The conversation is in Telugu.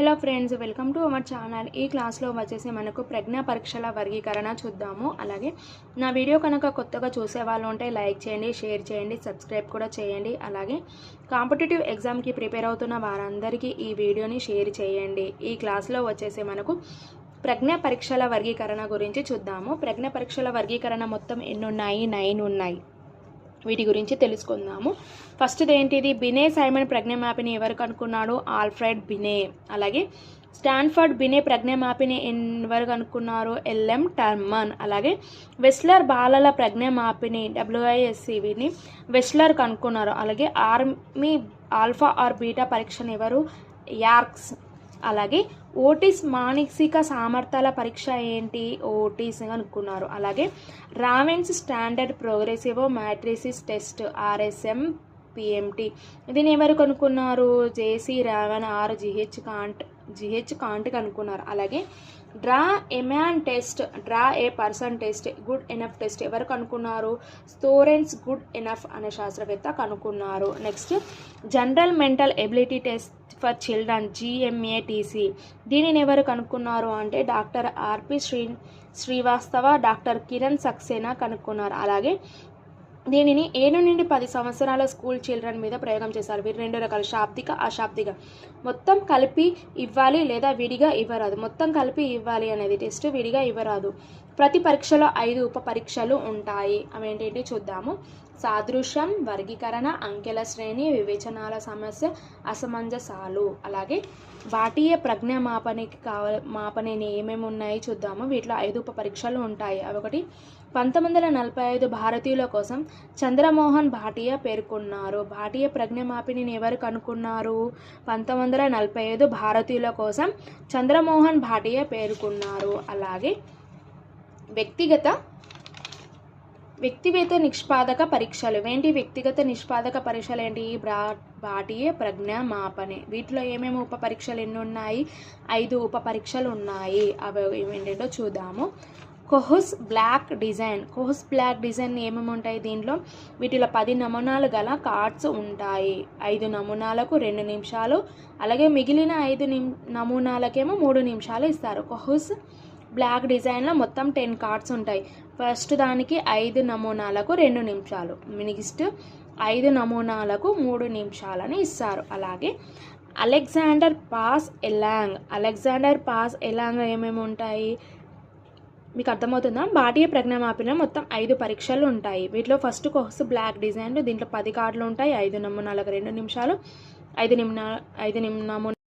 Hello friends welcome to our channel ఈ క్లాస్లో వచ్చేసి మనకు ప్రజ్ఞా పరీక్షల వర్గీకరణ చూద్దాము. అలాగే నా వీడియో కనుక కొత్తగా చూసే వాళ్ళు ఉంటే లైక్ చేయండి షేర్ చేయండి సబ్స్క్రైబ్ కూడా చేయండి. అలాగే కాంపిటేటివ్ ఎగ్జామ్కి ప్రిపేర్ అవుతున్న వారందరికీ ఈ వీడియోని షేర్ చేయండి. ఈ క్లాస్లో వచ్చేసి మనకు ప్రజ్ఞా పరీక్షల వర్గీకరణ గురించి చూద్దాము. ప్రజ్ఞా పరీక్షల వర్గీకరణ మొత్తం ఎన్నున్నాయి నైన్ ఉన్నాయి. వీటి గురించి తెలుసుకుందాము. ఫస్ట్ది ఏంటిది? బినే సైమన్ ప్రజ్ఞమాపిని ఎవరు కనుక్కున్నాడు ఆల్ఫ్రెడ్ బినే అలాగే స్టాన్ఫర్డ్ బినే ప్రజ్ఞమాపిని ఎవరు కనుక్కున్నారు ఎల్ఎం టర్మన్ అలాగే వెస్లర్ బాలల ప్రజ్ఞమాపిని డబ్ల్యూఐఎస్సివిని వెస్లర్ కనుక్కున్నారు అలాగే ఆర్మీ ఆల్ఫా ఆర్ బీటా పరీక్షను ఎవరు? యార్క్స్ అలాగే ఓటీస్ మానసిక సామర్థ్యాల పరీక్ష ఏంటి? ఓటీస్ అనుకున్నారు. అలాగే Raven's standard progressive matrices test RSM PMT. దీని ఎవరు కనుక్కున్నారు? JC Raven or GH Kant GH Kant కనుక్కున్నారు. అలాగే draw a man test draw a person test good enough test ఎవరు కనుక్కున్నారు? స్టోరెన్స్ గుడ్ ఎనఫ్ అనే శాస్త్రవేత్త కనుక్కున్నారు. Next general mental ability test for children GMATC దీనిని ఎవరు కనుక్కున్నారు అంటే doctor RP Sri Srivastava doctor Kiran Saxena కనుక్కున్నారు. అలాగే దీనిని ఏడు నుండి పది సంవత్సరాల స్కూల్ చిల్డ్రన్ మీద ప్రయోగం చేశారు. వీరు రెండు రకాల శాబ్దిక అశాబ్దిక. మొత్తం కలిపి ఇవ్వాలి లేదా విడిగా ఇవ్వరాదు. మొత్తం కలిపి ఇవ్వాలి అనేది టెస్ట్ విడిగా ఇవ్వరాదు. ప్రతి పరీక్షలో ఐదు ఉప పరీక్షలు ఉంటాయి. అవి ఏంటంటే చూద్దాము. సాదృశ్యం వర్గీకరణ అంకెల శ్రేణి వివేచనాల సమస్య అసమంజసాలు. అలాగే వాటియ ప్రజ్ఞ మాపనికి కావ మాపనేని ఏమేమి ఉన్నాయి చూద్దాము. వీటిలో ఐదు ఉప పరీక్షలు ఉంటాయి. అవి ఒకటి పంతొమ్మిది వందల నలభై ఐదు భారతీయుల కోసం చంద్రమోహన్ భాటియా పేర్కొన్నారు. భాటియా ప్రజ్ఞమాపిని ఎవరు కనుక్కున్నారు? పంతొమ్మిది వందల నలభై ఐదు భారతీయుల కోసం చంద్రమోహన్ భాటియా పేర్కొన్నారు. అలాగే వ్యక్తిగత వ్యక్తిగత నిష్పాదక పరీక్షలు. ఏంటి వ్యక్తిగత నిష్పాదక పరీక్షలు ఏంటి? బ్రా భాటీయ ప్రజ్ఞ మాపనే వీటిలో ఏమేమి ఉప పరీక్షలు ఎన్ని ఉన్నాయి? ఐదు ఉప పరీక్షలు ఉన్నాయి. అవి ఏమేంటో చూద్దాము. Kohs block design. Kohs block design ఏమేమి ఉంటాయి దీంట్లో? వీటిలో పది నమూనాలు గల కార్డ్స్ ఉంటాయి. ఐదు నమూనాలకు రెండు నిమిషాలు. అలాగే మిగిలిన ఐదు నిమ్ నమూనాలకేమో మూడు నిమిషాలు ఇస్తారు. కొహుస్ బ్లాక్ డిజైన్లో మొత్తం టెన్ కార్డ్స్ ఉంటాయి. ఫస్ట్ దానికి ఐదు నమూనాలకు రెండు నిమిషాలు. నెక్స్ట్ ఐదు నమూనాలకు మూడు నిమిషాలని ఇస్తారు. అలాగే Alexander pass along. Alexander pass along ఏమేమి ఉంటాయి? మీకు అర్థమవుతుందా భారతీయ ప్రజ్ఞామాపిన మొత్తం ఐదు పరీక్షలు ఉంటాయి. వీటిలో ఫస్ట్ కోర్సు బ్లాక్ డిజైన్ దీంట్లో పది కార్డులు ఉంటాయి. ఐదు నమూనాలకు రెండు నిమిషాలు ఐదు నిమిషాలు ఐదు నిమ్ నమూనా